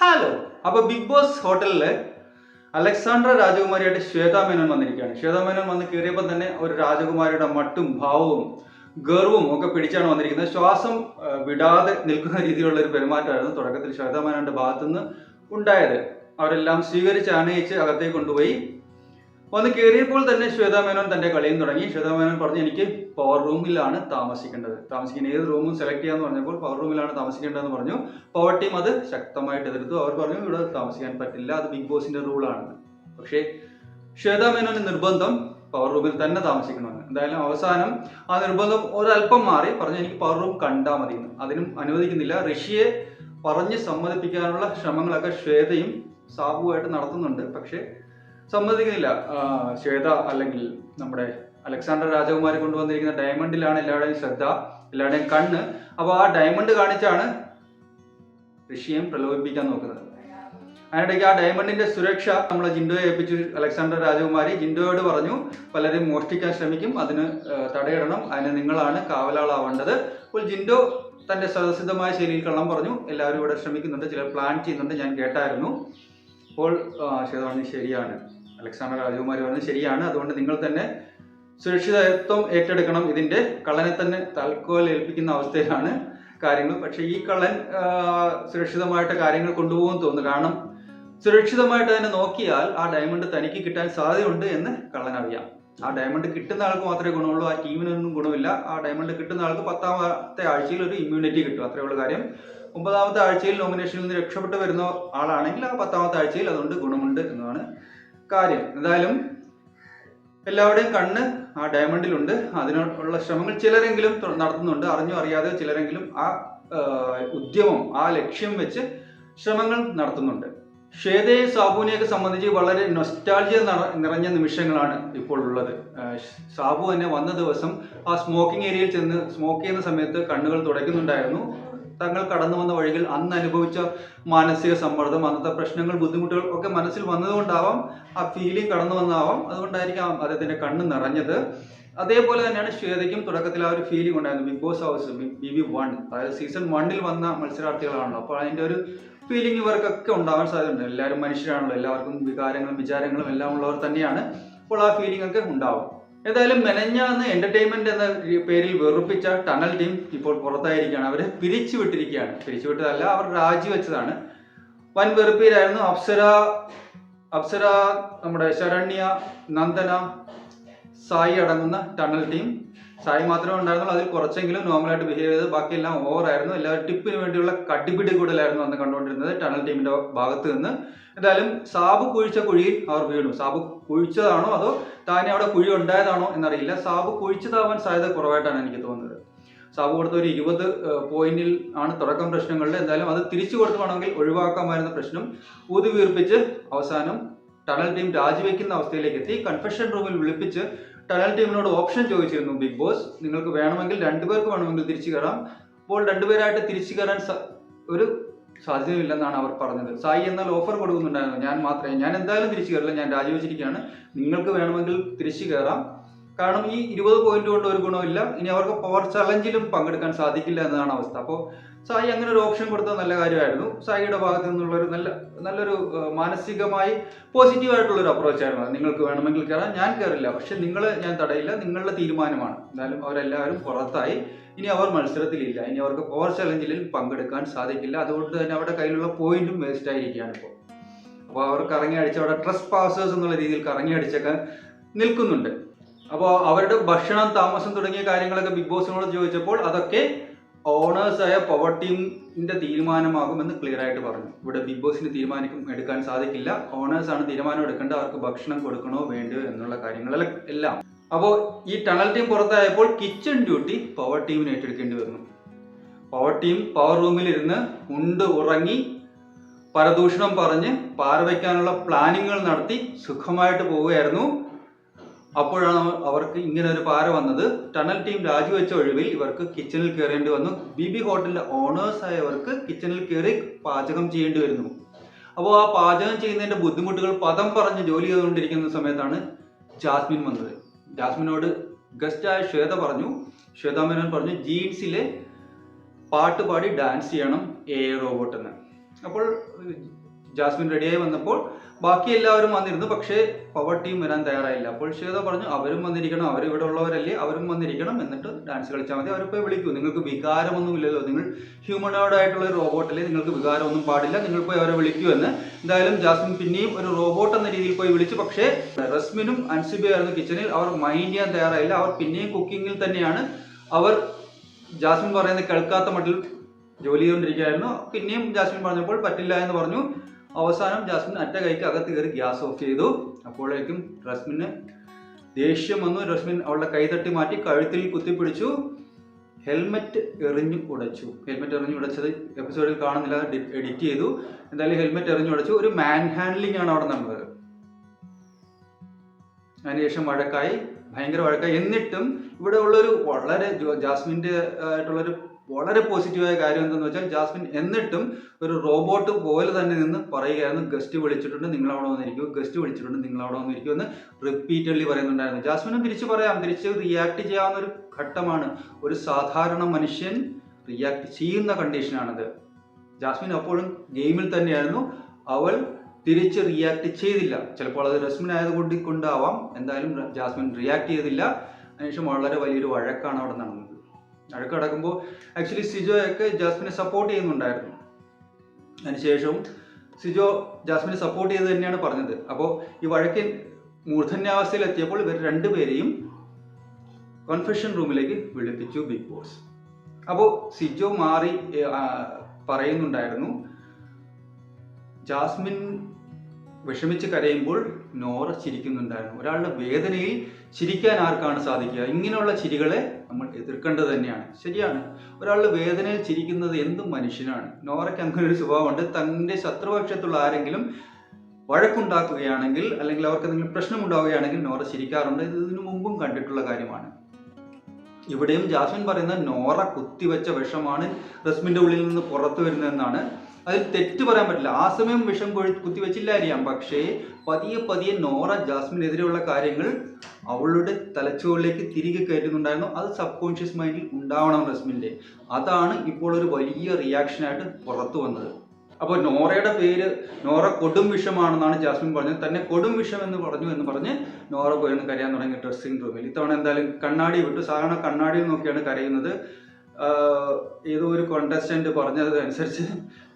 Hello അപ്പൊ Big Boss ഹോട്ടലിൽ Alexander രാജകുമാരിയായിട്ട് ശ്വേതാ മേനോൻ വന്നിരിക്കുകയാണ്. ശ്വേതാ മേനോൻ വന്ന് കയറിയപ്പോൾ തന്നെ ഒരു രാജകുമാരിയുടെ മട്ടും ഭാവവും ഗർവും ഒക്കെ പിടിച്ചാണ് വന്നിരിക്കുന്നത്. ശ്വാസം വിടാതെ നിൽക്കുന്ന രീതിയിലുള്ള ഒരു പെരുമാറ്റമായിരുന്നു തുടക്കത്തിൽ ശ്വേതാ മേനോന്റെ ഭാഗത്തുനിന്ന് ഉണ്ടായത്. അവരെല്ലാം സ്വീകരിച്ച് ആനയിച്ച് അകത്തേക്ക് കൊണ്ടുപോയി. വന്ന് കയറിയപ്പോൾ തന്നെ ശ്വേതാ മേനോൻ തന്റെ കളിയും തുടങ്ങി. ശ്വേതാ മേനോൻ പറഞ്ഞു എനിക്ക് പവർ റൂമിലാണ് താമസിക്കേണ്ടത്. താമസിക്കുന്ന ഏത് റൂമും സെലക്ട് ചെയ്യാന്ന് പറഞ്ഞപ്പോൾ പവർ റൂമിലാണ് താമസിക്കേണ്ടതെന്ന് പറഞ്ഞു. പവർ ടീം അത് ശക്തമായിട്ട് എതിർത്തു. അവർ പറഞ്ഞു ഇവിടെ താമസിക്കാൻ പറ്റില്ല. അത് ബിഗ് ബോസിന്റെ റൂളാണെന്ന് പക്ഷേ ശ്വേതാ മേനോന് നിർബന്ധം പവർ റൂമിൽ തന്നെ താമസിക്കണമെന്ന്. എന്തായാലും അവസാനം ആ നിർബന്ധം ഒരല്പം മാറി. പറഞ്ഞു എനിക്ക് പവർ റൂം കണ്ടാൽ മതി അതിനും അനുവദിക്കുന്നില്ല. ഋഷിയെ പറഞ്ഞ് സമ്മതിപ്പിക്കാനുള്ള ശ്രമങ്ങളൊക്കെ ശ്വേതയും സാബുവായിട്ട് നടത്തുന്നുണ്ട്. പക്ഷേ സമ്മതിക്കുന്നില്ല. ശ്വേത അല്ലെങ്കിൽ നമ്മുടെ അലക്സാണ്ടർ രാജകുമാരി കൊണ്ടുവന്നിരിക്കുന്ന ഡയമണ്ടിലാണ് എല്ലാവരുടെയും ശ്രദ്ധ എല്ലാവരുടെയും കണ്ണ്. അപ്പോൾ ആ ഡയമണ്ട് കാണിച്ചാണ് ഋഷിയെ പ്രലോഭിപ്പിക്കാൻ നോക്കുന്നത്. അതിനിടയ്ക്ക് ആ ഡയമണ്ടിന്റെ സുരക്ഷ നമ്മളെ ജിൻഡോയെ ഏൽപ്പിച്ചു അലക്സാണ്ടർ രാജകുമാരി. ജിൻഡോയോട് പറഞ്ഞു പലരും മോഷ്ടിക്കാൻ ശ്രമിക്കും അതിന് തടയിടണം അതിന് നിങ്ങളാണ് കാവലാളാവേണ്ടത്. അപ്പോൾ ജിൻഡോ തന്റെ സദസിദ്ധമായ ശൈലിയിൽ കള്ളം പറഞ്ഞു എല്ലാവരും ഇവിടെ ശ്രമിക്കുന്നുണ്ട് ചിലർ പ്ലാൻ ചെയ്യുന്നുണ്ട് ഞാൻ കേട്ടായിരുന്നു. അപ്പോൾ ശ്വേതാണി ശരിയാണ്. അലക്സാണ്ടർ രാജകുമാരി പറഞ്ഞത് ശരിയാണ്. അതുകൊണ്ട് നിങ്ങൾ തന്നെ സുരക്ഷിതത്വം ഏറ്റെടുക്കണം. ഇതിന്റെ കള്ളനെ തന്നെ തൽക്കോൽ ഏൽപ്പിക്കുന്ന അവസ്ഥയിലാണ് കാര്യങ്ങൾ. പക്ഷേ ഈ കള്ളൻ സുരക്ഷിതമായിട്ട് കാര്യങ്ങൾ കൊണ്ടുപോകുമെന്ന് തോന്നുന്നു. കാരണം സുരക്ഷിതമായിട്ട് തന്നെ നോക്കിയാൽ ആ ഡയമണ്ട് തനിക്ക് കിട്ടാൻ സാധ്യതയുണ്ട് എന്ന് കള്ളൻ അറിയാം. ആ ഡയമണ്ട് കിട്ടുന്ന ആൾക്ക് മാത്രമേ ഗുണമുള്ളൂ. ആ ടീമിനൊന്നും ഗുണമില്ല. ആ ഡയമണ്ട് കിട്ടുന്ന ആൾക്ക് പത്താമത്തെ ആഴ്ചയിൽ ഒരു ഇമ്മ്യൂണിറ്റി കിട്ടും. അത്രേ ഉള്ള കാര്യം. ഒമ്പതാമത്തെ ആഴ്ചയിൽ നോമിനേഷനിൽ നിന്ന് രക്ഷപ്പെട്ട് വരുന്ന ആളാണെങ്കിൽ ആ പത്താമത്തെ ആഴ്ചയിൽ അതുകൊണ്ട് ഗുണമുണ്ട് എന്നതാണ് കാര്യം. എന്തായാലും എല്ലാവരുടെയും കണ്ണ് ആ ഡയമണ്ടിലുണ്ട്. അതിനുള്ള ശ്രമങ്ങൾ ചിലരെങ്കിലും നടത്തുന്നുണ്ട്. അറിഞ്ഞോ അറിയാതെ ചിലരെങ്കിലും ആ ഉദ്യമം ആ ലക്ഷ്യം വെച്ച് ശ്രമങ്ങൾ നടത്തുന്നുണ്ട്. ശ്വേതയെ സാബുവിനെയൊക്കെ സംബന്ധിച്ച് വളരെ നൊസ്റ്റാൾജിയ നിറഞ്ഞ നിമിഷങ്ങളാണ് ഇപ്പോൾ ഉള്ളത്. സാബു തന്നെ വന്ന ദിവസം ആ സ്മോക്കിംഗ് ഏരിയയിൽ ചെന്ന് സ്മോക്ക് ചെയ്യുന്ന സമയത്ത് കണ്ണുകൾ തുടയ്ക്കുന്നുണ്ടായിരുന്നു. തങ്ങൾ കടന്നു വന്ന വഴികൾ അന്ന് അനുഭവിച്ച മാനസിക സമ്മർദ്ദം അന്നത്തെ പ്രശ്നങ്ങൾ ബുദ്ധിമുട്ടുകൾ ഒക്കെ മനസ്സിൽ വന്നതുകൊണ്ടാവാം ആ ഫീലിംഗ് കടന്നു വന്നാവാം അതുകൊണ്ടായിരിക്കാം അദ്ദേഹത്തിന്റെ കണ്ണ് നിറഞ്ഞത്. അതേപോലെ തന്നെയാണ് ശ്വേതയ്ക്കും തുടക്കത്തിൽ ആ ഒരു ഫീലിംഗ് ഉണ്ടായിരുന്നു. Big Boss house B B one അതായത് സീസൺ വണ്ണിൽ വന്ന മത്സരാർത്ഥികളാണല്ലോ. അപ്പോൾ അതിന്റെ ഒരു ഫീലിംഗ് ഇവർക്കൊക്കെ ഉണ്ടാവാൻ സാധ്യതയുണ്ട്. എല്ലാവരും മനുഷ്യരാണല്ലോ. എല്ലാവർക്കും വികാരങ്ങളും വിചാരങ്ങളും എല്ലാം ഉള്ളവർ തന്നെയാണ്. അപ്പോൾ ആ ഫീലിംഗ് ഒക്കെ ഉണ്ടാവും. ഏതായാലും മെനഞ്ഞാന്ന് എന്റർടൈൻമെന്റ് എന്ന പേരിൽ വെറുപ്പിച്ച ടണൽ ടീം ഇപ്പോൾ പുറത്തായിരിക്കുകയാണ്. അവരെ പിരിച്ചുവിട്ടിരിക്കുകയാണ്. പിരിച്ചുവിട്ടതല്ല പിരിച്ചു വിട്ടതല്ല അവർ രാജിവെച്ചതാണ്. വൻ വെറുപ്പിയിലായിരുന്നു അപ്സര അപ്സര നമ്മുടെ ശരണ്യ നന്ദന സായി അടങ്ങുന്ന ടണൽ ടീം. സായി മാത്രമേ ഉണ്ടായിരുന്നുള്ളൂ. അതിൽ കുറച്ചെങ്കിലും നോർമലായിട്ട് ബിഹേവ് ചെയ്ത് ബാക്കിയെല്ലാം ഓവറായിരുന്നു എല്ലാവരും ടിപ്പിന് വേണ്ടിയുള്ള കടിപിടി കൂടുതലായിരുന്നു അന്ന് കണ്ടുകൊണ്ടിരുന്നത് ടണൽ ടീമിന്റെ ഭാഗത്ത് നിന്ന്. എന്തായാലും സാബു കുഴിച്ച കുഴിയിൽ അവർ വീണു. സാബു കുഴിച്ചതാണോ അതോ താനെ അവിടെ കുഴി ഉണ്ടായതാണോ എന്നറിയില്ല. സാബു കുഴിച്ചതാവാൻ സാധ്യത കുറവായിട്ടാണ് എനിക്ക് തോന്നുന്നത്. സാബു കൊടുത്ത ഒരു ഇരുപത് പോയിന്റിൽ ആണ് തുടക്കം പ്രശ്നങ്ങളുടെ. എന്തായാലും അത് തിരിച്ചു കൊടുക്കുകയാണെങ്കിൽ ഒഴിവാക്കാമായിരുന്ന പ്രശ്നം ഊതി വീർപ്പിച്ച് അവസാനം ടണൽ ടീം രാജിവെക്കുന്ന അവസ്ഥയിലേക്ക് എത്തി. കൺഫെഷൻ റൂമിൽ വിളിപ്പിച്ച് ടണൽ ടീമിനോട് ഓപ്ഷൻ ചോദിച്ചിരുന്നു ബിഗ് ബോസ് നിങ്ങൾക്ക് വേണമെങ്കിൽ രണ്ടുപേർക്ക് വേണമെങ്കിൽ തിരിച്ചു കയറാം അപ്പോൾ രണ്ടുപേരായിട്ട് തിരിച്ചു കയറാൻ ഒരു സാധ്യതയില്ലെന്നാണ് അവർ പറഞ്ഞത്. സായി എന്നാൽ ഓഫർ കൊടുക്കുന്നുണ്ടായിരുന്നു. ഞാൻ മാത്രമേ ഞാൻ എന്തായാലും തിരിച്ചു കയറില്ല ഞാൻ രാജിവെച്ചിരിക്കുകയാണ്. നിങ്ങൾക്ക് വേണമെങ്കിൽ തിരിച്ചു കയറാം കാരണം ഈ ഇരുപത് പോയിന്റ് കൊണ്ട് ഒരു ഗുണമില്ല ഇനി അവർക്ക് പവർ ചലഞ്ചിലും പങ്കെടുക്കാൻ സാധിക്കില്ല എന്നതാണ് അവസ്ഥ. അപ്പോൾ സായി അങ്ങനെ ഒരു ഓപ്ഷൻ കൊടുത്തത് നല്ല കാര്യമായിരുന്നു. സായിയുടെ ഭാഗത്ത് നിന്നുള്ള ഒരു നല്ല നല്ലൊരു മാനസികമായി പോസിറ്റീവ് ആയിട്ടുള്ള ഒരു അപ്രോച്ച് ആയിരുന്നു. നിങ്ങൾക്ക് വേണമെങ്കിൽ കയറാം ഞാൻ കയറില്ല പക്ഷെ നിങ്ങൾ ഞാൻ തടയില്ല. നിങ്ങളുടെ തീരുമാനമാണ്. എന്നാലും അവരെല്ലാവരും പുറത്തായി. ഇനി അവർ മത്സരത്തിലില്ല. ഇനി അവർക്ക് പവർ ചലഞ്ചിൽ പങ്കെടുക്കാൻ സാധിക്കില്ല. അതുകൊണ്ട് തന്നെ അവരുടെ കയ്യിലുള്ള പോയിന്റും വേസ്റ്റ് ആയിരിക്കുകയാണ് ഇപ്പോൾ. അപ്പോൾ അവർ കറങ്ങി അടിച്ച് അവിടെ ട്രസ് പാസേഴ്സ് എന്നുള്ള രീതിയിൽ കറങ്ങി അടിച്ചൊക്കെ നിൽക്കുന്നുണ്ട്. അപ്പോൾ അവരുടെ ഭക്ഷണം താമസം തുടങ്ങിയ കാര്യങ്ങളൊക്കെ ബിഗ് ബോസിനോട് ചോദിച്ചപ്പോൾ അതൊക്കെ ഓണേഴ്സായ പവർ ടീമിന്റെ തീരുമാനമാകുമെന്ന് ക്ലിയർ ആയിട്ട് പറഞ്ഞു. ഇവിടെ ബിഗ് ബോസിന് തീരുമാനിക്കും എടുക്കാൻ സാധിക്കില്ല. ഓണേഴ്സ് ആണ് തീരുമാനം എടുക്കേണ്ടത് അവർക്ക് ഭക്ഷണം കൊടുക്കണോ വേണ്ടോ എന്നുള്ള കാര്യങ്ങളെല്ലാം എല്ലാം. അപ്പോൾ ഈ ടണൽ ടീം പുറത്തായപ്പോൾ കിച്ചൺ ഡ്യൂട്ടി പവർ ടീമിന് ഏറ്റെടുക്കേണ്ടി വന്നു. പവർ ടീം പവർ റൂമിൽ ഇരുന്ന് ഉണ്ട് ഉറങ്ങി പരദൂഷണം പറഞ്ഞ് പാര വയ്ക്കാനുള്ള പ്ലാനിങ്ങുകൾ നടത്തി സുഖമായിട്ട് പോവുകയായിരുന്നു. അപ്പോഴാണ് അവർക്ക് ഇങ്ങനെ ഒരു പാര വന്നത്. ടണൽ ടീം രാജിവെച്ച ഒഴിവിൽ ഇവർക്ക് കിച്ചണിൽ കയറേണ്ടി വന്നു. ബി ബി ഹോട്ടലിന്റെ ഓണേഴ്സ് ആയവർക്ക് കിച്ചണിൽ കയറി പാചകം ചെയ്യേണ്ടി വരുന്നു. അപ്പോൾ ആ പാചകം ചെയ്യുന്നതിന്റെ ബുദ്ധിമുട്ടുകൾ പദം പറഞ്ഞ് ജോലി ചെയ്തുകൊണ്ടിരിക്കുന്ന സമയത്താണ് ജാസ്മിൻ വന്നത്. ജാസ്മിനോട് ഗസ്റ്റായ ശ്വേത പറഞ്ഞു. ശ്വേത മേനോൻ പറഞ്ഞു ജീൻസിലെ പാട്ട് പാടി ഡാൻസ് ചെയ്യണം എ റോബോട്ട് എന്ന്. അപ്പോൾ ജാസ്മിൻ റെഡിയായി വന്നപ്പോൾ ബാക്കി എല്ലാവരും വന്നിരുന്നു പക്ഷേ പവർ ടീം വരാൻ തയ്യാറായില്ല. അപ്പോൾ ശ്വേത പറഞ്ഞു അവരും വന്നിരിക്കണം അവർ ഇവിടെ ഉള്ളവരല്ലേ അവരും വന്നിരിക്കണം എന്നിട്ട് ഡാൻസ് കളിച്ചാൽ മതി. അവരിപ്പോൾ വിളിക്കൂ. നിങ്ങൾക്ക് വികാരമൊന്നും ഇല്ലല്ലോ നിങ്ങൾ ഹ്യൂമനോഡ് ആയിട്ടുള്ള ഒരു റോബോട്ടല്ലേ നിങ്ങൾക്ക് വികാരമൊന്നും പാടില്ല. നിങ്ങൾ പോയി അവരെ വിളിക്കൂ എന്ന്. എന്തായാലും ജാസ്മിൻ പിന്നെയും ഒരു റോബോട്ട് എന്ന രീതിയിൽ പോയി വിളിച്ചു. പക്ഷേ റസ്മിനും അൻസിബിയായിരുന്നു കിച്ചണിൽ അവർ മൈൻഡ് ചെയ്യാൻ തയ്യാറായില്ല. അവർ പിന്നെയും കുക്കിങ്ങിൽ തന്നെയാണ്. അവർ ജാസ്മിൻ പറയുന്നത് കേൾക്കാത്ത മട്ടിൽ ജോലി ചെയ്തുകൊണ്ടിരിക്കുകയായിരുന്നു. പിന്നെയും ജാസ്മിൻ പറഞ്ഞപ്പോൾ പറ്റില്ല എന്ന് പറഞ്ഞു. അവസാനം ജാസ്മിൻ അറ്റ കൈക്ക് അകത്ത് കയറി ഗ്യാസ് ഓഫ് ചെയ്തു. അപ്പോഴേക്കും റസ്മിന് ദേഷ്യം വന്നു. റസ്മിൻ അവളുടെ കൈ തട്ടി മാറ്റി കഴുത്തിൽ കുത്തിപ്പിടിച്ചു. ഹെൽമെറ്റ് എറിഞ്ഞു ഉടച്ചു. ഹെൽമെറ്റ് എറിഞ്ഞു ഉടച്ചത് എപ്പിസോഡിൽ കാണുന്നില്ല. എഡിറ്റ് ചെയ്തു. എന്തായാലും ഹെൽമെറ്റ് എറിഞ്ഞു ഉടച്ചു. ഒരു മാൻ ഹാൻഡ്ലിംഗ് ആണ് അവിടെ നടന്നത്. അതിനുശേഷം വഴക്കായി ഭയങ്കര വഴക്കായി എന്നിട്ടും ഇവിടെ ഉള്ളൊരു വളരെ ജാസ്മിന്റെ ആയിട്ടുള്ളൊരു വളരെ പോസിറ്റീവായ കാര്യം എന്തെന്ന് വെച്ചാൽ ജാസ്മിൻ എന്നിട്ടും ഒരു റോബോട്ട് പോലെ തന്നെ നിന്ന് പറയുകയായിരുന്നു. ഗസ്റ്റ് വിളിച്ചിട്ടുണ്ട് നിങ്ങൾ അവിടെ വന്നിരിക്കൂ. ഗസ്റ്റ് വിളിച്ചിട്ടുണ്ട് നിങ്ങൾ അവിടെ വന്നിരിക്കൂ എന്ന് റിപ്പീറ്റഡ്ലി പറയുന്നുണ്ടായിരുന്നു. ജാസ്മിനും തിരിച്ച് പറയാം. തിരിച്ച് റിയാക്ട് ചെയ്യാവുന്ന ഒരു ഘട്ടമാണ്. ഒരു സാധാരണ മനുഷ്യൻ റിയാക്ട് ചെയ്യുന്ന കണ്ടീഷനാണത് ജാസ്മിൻ അപ്പോഴും ഗെയിമിൽ തന്നെയായിരുന്നു. അവൾ തിരിച്ച് റിയാക്ട് ചെയ്തില്ല. ചിലപ്പോൾ അത് റെസ്മിൻ ആയതുകൊണ്ട് കൊണ്ടാവാം. എന്തായാലും ജാസ്മിൻ റിയാക്ട് ചെയ്തില്ല. അതിനുശേഷം വളരെ വലിയൊരു വഴക്കാണ് അവിടെ നടന്നത്. വഴക്ക് നടക്കുമ്പോൾ ആക്ച്വലി സിജോയൊക്കെ ജാസ്മിനെ സപ്പോർട്ട് ചെയ്യുന്നുണ്ടായിരുന്നു. അതിനുശേഷവും സിജോ ജാസ്മിനെ സപ്പോർട്ട് ചെയ്ത് തന്നെയാണ് പറഞ്ഞത്. അപ്പോൾ ഈ വഴക്കിൻ മൂർധന്യാവസ്ഥയിലെത്തിയപ്പോൾ ഇവർ രണ്ടുപേരെയും കൺഫെഷൻ റൂമിലേക്ക് വിളിപ്പിച്ചു ബിഗ് ബോസ് അപ്പോൾ സിജോ മാറി പറയുന്നുണ്ടായിരുന്നു ജാസ്മിൻ വിഷമിച്ച് കരയുമ്പോൾ നോറ ചിരിക്കുന്നുണ്ടായിരുന്നു. ഒരാളുടെ വേദനയിൽ ചിരിക്കാൻ ആർക്കാണ് സാധിക്കുക? ഇങ്ങനെയുള്ള ചിരികളെ നമ്മൾ എതിർക്കേണ്ടത് തന്നെയാണ്. ശരിയാണ്. ഒരാളുടെ വേദനയിൽ ചിരിക്കുന്നത് എന്തും മനുഷ്യനാണ്? നോറയ്ക്ക് അങ്ങനെ ഒരു സ്വഭാവമുണ്ട്. തന്റെ ശത്രുപക്ഷത്തുള്ള ആരെങ്കിലും വഴക്കുണ്ടാക്കുകയാണെങ്കിൽ അല്ലെങ്കിൽ അവർക്ക് എന്തെങ്കിലും പ്രശ്നമുണ്ടാവുകയാണെങ്കിൽ നോറ ചിരിക്കാറുണ്ട്. ഇത് ഇതിനു മുമ്പും കണ്ടിട്ടുള്ള കാര്യമാണ്. ഇവിടെയും ജാസ്മിൻ പറയുന്ന നോറ കുത്തിവെച്ച വിഷമാണ് റസ്മിന്റെ ഉള്ളിൽ നിന്ന് പുറത്തു വരുന്നതെന്നാണ് അതിൽ തെറ്റ് പറയാൻ പറ്റില്ല. ആ സമയം വിഷം കൊഴു കുത്തിവെച്ചില്ലായിരിക്കാം. പക്ഷേ പതിയെ പതിയെ നോറ ജാസ്മിനെതിരെയുള്ള കാര്യങ്ങൾ അവളുടെ തലച്ചോറിലേക്ക് തിരികെ കയറ്റുന്നുണ്ടായിരുന്നു. അത് സബ് കോൺഷ്യസ് മൈൻഡിൽ ഉണ്ടാവണം റസ്മിന്റെ അതാണ് ഇപ്പോൾ ഒരു വലിയ റിയാക്ഷനായിട്ട് പുറത്തു വന്നത്. അപ്പോൾ നോറയുടെ പേര് നോറ കൊടും വിഷമാണെന്നാണ് ജാസ്മിൻ പറഞ്ഞത്. തന്നെ കൊടും വിഷം എന്ന് പറഞ്ഞു എന്ന് പറഞ്ഞ് നോറ പോയെന്ന് കരയാൻ തുടങ്ങി ഡ്രസ്സിംഗ് റൂമിൽ ഇത്തവണ എന്തായാലും കണ്ണാടി വിട്ടു. സാധാരണ കണ്ണാടിയിൽ നോക്കിയാണ് കരയുന്നത്. ഏതോ ഒരു കോണ്ടസ്റ്റന്റ് പറഞ്ഞത് അനുസരിച്ച്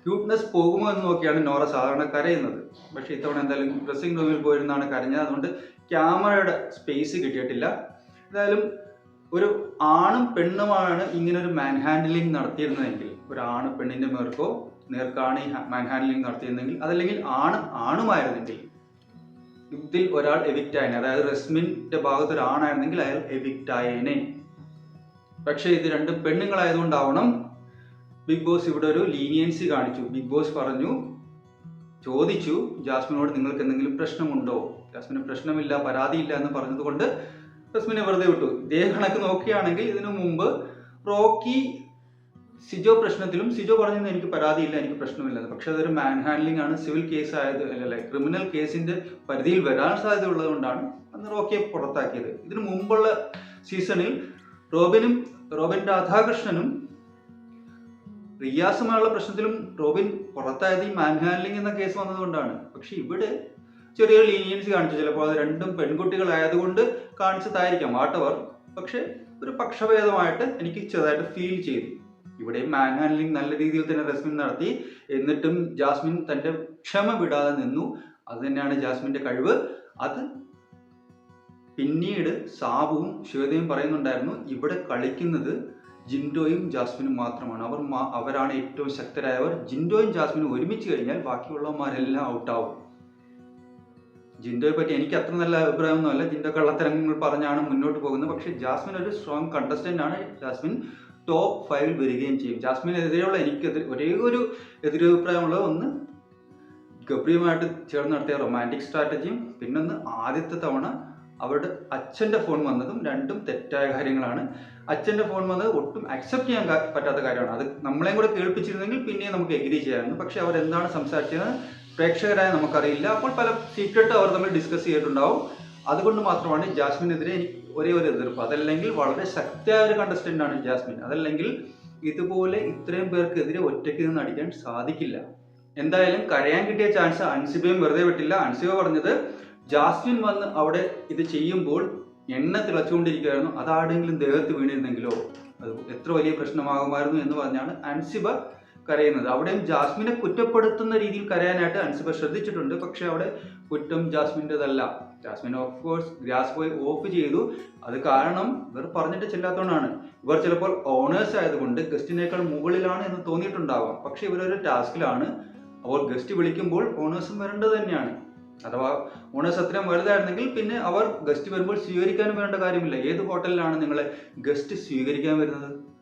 ക്യൂട്ട്നെസ് പോകുമോ എന്ന് നോക്കിയാണ് നോറ സാധാരണ കരയുന്നത്. പക്ഷേ ഇത്തവണ എന്തായാലും ഡ്രസ്സിംഗ് റൂമിൽ പോയിരുന്നാണ് കരഞ്ഞത്. അതുകൊണ്ട് ക്യാമറയുടെ സ്പേസ് കിട്ടിയിട്ടില്ല. എന്തായാലും ഒരു ആണും പെണ്ണുമാണ് ഇങ്ങനെ ഒരു മാൻ ഹാൻഡിലിംഗ് നടത്തിയിരുന്നതെങ്കിൽ ഒരു ആണ് പെണ്ണിന്റെ മേർക്കോ നേർക്കാണ് ഈ മാൻ ഹാൻഡിലിംഗ് നടത്തിയിരുന്നെങ്കിൽ അതല്ലെങ്കിൽ ആണ് ആണുമായിരുന്നെങ്കിൽ ഇതിൽ ഒരാൾ എവിക്റ്റ് ആയനെ. അതായത് റെസ്മിന്റെ ഭാഗത്ത് ഒരു ആണായിരുന്നെങ്കിൽ അയാൾ എവിക്റ്റ് ആയേനെ. പക്ഷേ ഇത് രണ്ടും പെണ്ണുങ്ങളായതുകൊണ്ടാവണം ബിഗ് ബോസ് ഇവിടെ ഒരു ലീനിയൻസി കാണിച്ചു. ബിഗ് ബോസ് പറഞ്ഞു ചോദിച്ചു ജാസ്മിനോട് നിങ്ങൾക്ക് എന്തെങ്കിലും പ്രശ്നമുണ്ടോ? ജാസ്മിന് പ്രശ്നമില്ല പരാതിയില്ല എന്ന് പറഞ്ഞതുകൊണ്ട് ജാസ്മിനെ വെറുതെ വിട്ടു. ഇതേ കണക്ക് നോക്കുകയാണെങ്കിൽ ഇതിനു മുമ്പ് റോക്കി സിജോ പ്രശ്നത്തിലും സിജോ പറഞ്ഞത് എനിക്ക് പരാതിയില്ല എനിക്ക് പ്രശ്നമില്ല. പക്ഷെ അതൊരു മാൻ ഹാൻഡ്ലിംഗ് ആണ്. സിവിൽ കേസ് ആയത് അല്ലെ ക്രിമിനൽ കേസിന്റെ പരിധിയിൽ വരാൻ സാധ്യത ഉള്ളതുകൊണ്ടാണ് അന്ന് റോക്കിയെ പുറത്താക്കിയത്. ഇതിനു മുമ്പുള്ള സീസണിൽ റോബിനും റോബിൻ രാധാകൃഷ്ണനും റിയാസുമായുള്ള പ്രശ്നത്തിലും റോബിൻ പുറത്തായത് ഈ മാൻ ഹാൻഡ്ലിംഗ് എന്ന കേസ് വന്നതുകൊണ്ടാണ്. പക്ഷെ ഇവിടെ ചെറിയൊരു ലീനിയൻസ് കാണിച്ചു. ചിലപ്പോൾ അത് രണ്ടും പെൺകുട്ടികളായതുകൊണ്ട് കാണിച്ചതായിരിക്കാം. വാട്ടവർ പക്ഷെ ഒരു പക്ഷഭേദമായിട്ട് എനിക്ക് ചെറുതായിട്ട് ഫീൽ ചെയ്തു. ഇവിടെ മാൻ ഹാൻഡ്ലിംഗ് നല്ല രീതിയിൽ തന്നെ റസ്മിൻ നടത്തി. എന്നിട്ടും ജാസ്മിൻ തന്റെ ക്ഷമ വിടാതെ നിന്നു. അത് തന്നെയാണ് ജാസ്മിന്റെ കഴിവ്. അത് പിന്നീട് സാബുവും ശ്വേതയും പറയുന്നുണ്ടായിരുന്നു. ഇവിടെ കളിക്കുന്നത് ജിൻഡോയും ജാസ്മിനും മാത്രമാണ്. അവർ അവരാണ് ഏറ്റവും ശക്തരായവർ. ജിൻഡോയും ജാസ്മിനും ഒരുമിച്ച് കഴിഞ്ഞാൽ ബാക്കിയുള്ളവന്മാരെല്ലാം ഔട്ടാവും. ജിൻഡോയെ പറ്റി എനിക്ക് അത്ര നല്ല അഭിപ്രായമൊന്നുമല്ല. ജിൻഡോ കള്ളത്തരങ്ങൾ പറഞ്ഞാണ് മുന്നോട്ട് പോകുന്നത്. പക്ഷേ ജാസ്മിൻ ഒരു സ്ട്രോങ് കണ്ടസ്റ്റന്റ് ആണ്. ജാസ്മിൻ ടോപ്പ് ഫൈവിൽ വരികയും ചെയ്യും. ജാസ്മിനെതിരെയുള്ള എനിക്കെതിരെ ഒരേ ഒരു എതിരഭിപ്രായമുള്ള ഒന്ന് ഗബ്രിയുമായിട്ട് ചേർന്ന് നടത്തിയ റൊമാന്റിക് സ്ട്രാറ്റജിയും പിന്നൊന്ന് ആദ്യത്തെ തവണ അവരുടെ അച്ഛന്റെ ഫോൺ വന്നതും രണ്ടും തെറ്റായ കാര്യങ്ങളാണ്. അച്ഛന്റെ ഫോൺ വന്നത് ഒട്ടും അക്സെപ്റ്റ് ചെയ്യാൻ പറ്റാത്ത കാര്യമാണ്. അത് നമ്മളെയും കൂടെ കേൾപ്പിച്ചിരുന്നെങ്കിൽ പിന്നെയും നമുക്ക് എഗ്രി ചെയ്യാമായിരുന്നു. പക്ഷെ അവർ എന്താണ് സംസാരിച്ചത്? പ്രേക്ഷകരായ നമുക്കറിയില്ല. അപ്പോൾ പല സീക്രട്ട് അവർ തമ്മിൽ ഡിസ്കസ് ചെയ്തിട്ടുണ്ടാവും. അതുകൊണ്ട് മാത്രമാണ് ജാസ്മിനെതിരെ എനിക്ക് ഒരേ ഒരു എതിർപ്പ്. അതല്ലെങ്കിൽ വളരെ ശക്തിയായ ഒരു കണ്ടസ്റ്റന്റ് ആണ് ജാസ്മിൻ. അതല്ലെങ്കിൽ ഇതുപോലെ ഇത്രയും പേർക്കെതിരെ ഒറ്റയ്ക്ക് നിന്ന് അടിക്കാൻ സാധിക്കില്ല. എന്തായാലും കരയാൻ കിട്ടിയ ചാൻസ് അൻസിബയും വെറുതെ വിട്ടില്ല. അൻസിബ പറഞ്ഞത് ജാസ്മിൻ വന്ന് അവിടെ ഇത് ചെയ്യുമ്പോൾ എണ്ണ തിളച്ചുകൊണ്ടിരിക്കുകയായിരുന്നു. അതാരെങ്കിലും ദേഹത്ത് വീണിരുന്നെങ്കിലോ? അത് എത്ര വലിയ പ്രശ്നമാകുമായിരുന്നു എന്ന് പറഞ്ഞാണ് അൻസിബ കരയുന്നത്. അവിടെയും ജാസ്മിനെ കുറ്റപ്പെടുത്തുന്ന രീതിയിൽ കരയാനായിട്ട് അൻസിബ ശ്രദ്ധിച്ചിട്ടുണ്ട്. പക്ഷെ അവിടെ കുറ്റം ജാസ്മിന്റെതല്ല. ജാസ്മിൻ ഓഫ് കോഴ്സ് ഗ്യാസ് പോയി ഓഫ് ചെയ്തു. അത് കാരണം ഇവർ പറഞ്ഞിട്ട് ചെല്ലാത്തതുകൊണ്ടാണ് ഇവർ ചിലപ്പോൾ ഓണേഴ്സ് ആയതുകൊണ്ട് ഗസ്റ്റിനേക്കാൾ മുകളിലാണ് എന്ന് തോന്നിയിട്ടുണ്ടാവാം. പക്ഷെ ഇവരൊരു ടാസ്കിലാണ് അപ്പോൾ ഗസ്റ്റ് വിളിക്കുമ്പോൾ ഓണേഴ്സും വരേണ്ടത് തന്നെയാണ്. അഥവാ ഓണേഴ്സ് അത്രയും വലുതായിരുന്നെങ്കിൽ പിന്നെ അവർ ഗസ്റ്റ് വരുമ്പോൾ സ്വീകരിക്കാനും വേണ്ട കാര്യമില്ല. ഏത് ഹോട്ടലിലാണ് നിങ്ങളെ ഗസ്റ്റ് സ്വീകരിക്കാൻ വരുന്നത്?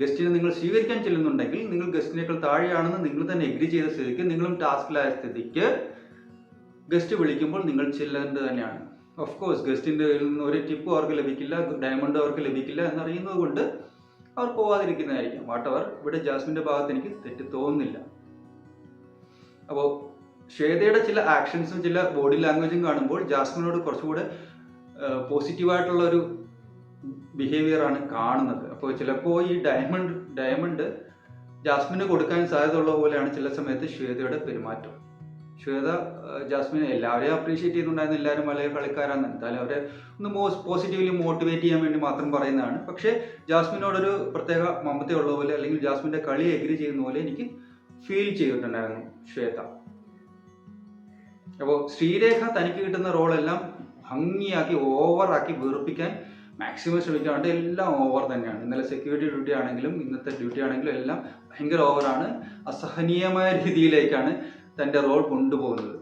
ഗസ്റ്റിനെ നിങ്ങൾ സ്വീകരിക്കാൻ ചെല്ലുന്നുണ്ടെങ്കിൽ നിങ്ങൾ ഗസ്റ്റിനേക്കാൾ താഴെയാണെന്ന് നിങ്ങൾ തന്നെ എഗ്രി ചെയ്ത സ്ഥിതിക്ക് നിങ്ങളും ടാസ്കിലായ സ്ഥിതിക്ക് ഗസ്റ്റ് വിളിക്കുമ്പോൾ നിങ്ങൾ ചെല്ലേണ്ടത് തന്നെയാണ്. ഓഫ് കോഴ്സ് ഗസ്റ്റിന്റെ നിന്ന് ഒരു ടിപ്പ് അവർക്ക് ലഭിക്കില്ല ഡയമണ്ട് അവർക്ക് ലഭിക്കില്ല എന്നറിയുന്നത് കൊണ്ട് അവർ പോവാതിരിക്കുന്നതായിരിക്കും. വാട്ടവർ ഇവിടെ ജാസ്മിന്റെ ഭാഗത്ത് എനിക്ക് തെറ്റ് തോന്നുന്നില്ല. അപ്പോൾ ശ്വേതയുടെ ചില ആക്ഷൻസും ചില ബോഡി ലാംഗ്വേജും കാണുമ്പോൾ ജാസ്മിനോട് കുറച്ചുകൂടെ പോസിറ്റീവായിട്ടുള്ള ഒരു ബിഹേവിയർ ആണ് കാണുന്നത്. അപ്പോൾ ചിലപ്പോൾ ഈ ഡയമണ്ട് ഡയമണ്ട് ജാസ്മിന് കൊടുക്കാൻ സാധ്യതയുള്ള പോലെയാണ് ചില സമയത്ത് ശ്വേതയുടെ പെരുമാറ്റം. ശ്വേത ജാസ്മിനെ എല്ലാവരെയും അപ്രീഷിയേറ്റ് ചെയ്യുന്നുണ്ടായിരുന്നു. എല്ലാവരും വലിയ കളിക്കാരാണ്. എന്തായാലും അവരെ ഒന്ന് പോസിറ്റീവ്ലി മോട്ടിവേറ്റ് ചെയ്യാൻ വേണ്ടി മാത്രം പറയുന്നതാണ്. പക്ഷേ ജാസ്മിനോടൊരു പ്രത്യേക മമതയുള്ള പോലെ അല്ലെങ്കിൽ ജാസ്മിന്റെ കളി എഗ്രി ചെയ്യുന്ന പോലെ എനിക്ക് ഫീൽ ചെയ്തിട്ടുണ്ടായിരുന്നു ശ്വേത. അപ്പോൾ ശ്രീരേഖ തനിക്ക് കിട്ടുന്ന റോളെല്ലാം ഭംഗിയാക്കി ഓവറാക്കി വീർപ്പിക്കാൻ മാക്സിമം ശ്രമിക്കാണ്ട് എല്ലാം ഓവർ തന്നെയാണ്. ഇന്നലെ സെക്യൂരിറ്റി ഡ്യൂട്ടി ആണെങ്കിലും ഇന്നത്തെ ഡ്യൂട്ടി ആണെങ്കിലും എല്ലാം ഭയങ്കര ഓവറാണ്. അസഹനീയമായ രീതിയിലേക്കാണ് തന്റെ റോൾ കൊണ്ടുപോകുന്നത്.